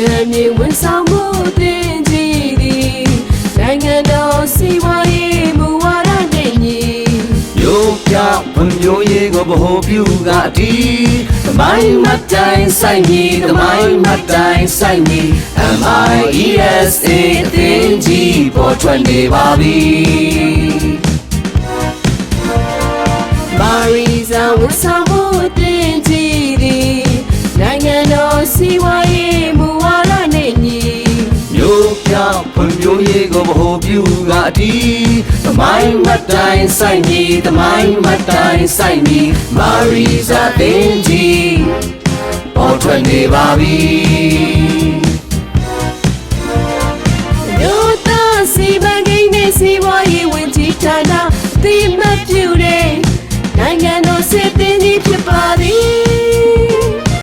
ချက်မြေဝန်ဆောင်မှုတင်ကြည်သည်နိုင်ငံတော်စီးပွားရေးမူဝါဒနဲ့ညီမျိုးပြဖွံ့ဖြိုးရေးကိုဗဟိုပြုကအတီးသမိုင်းမတ်တိုင်းဆိုင်မီသမိုင်းမတ်တိုင်းဆိုင်မီ MIESA အသင်းကြီးပေါ်ထွက်နေပါပြီမာရီဇာဝန်ဆောင်မှုတင်ကြည်သည်နိုင်ငံတော်စီးပွား ဖွံ့ဖြိုးရေးကိုဗဟိုပြုကအတီးသမိုင်းမတ်တိုင်းဆိုင်မီသမိုင်းမတ်တိုင်းဆိုင်မီမာရီဇာသင်းကြီးပေါ်ထွက်နေပါပြီမြို့သားစီမံကိန်းနဲ့စီးပွားရေးဝန်ကြီးဌာနအသိအမှတ်ပြုတဲ့နိုင်ငံတော်စစ်သည်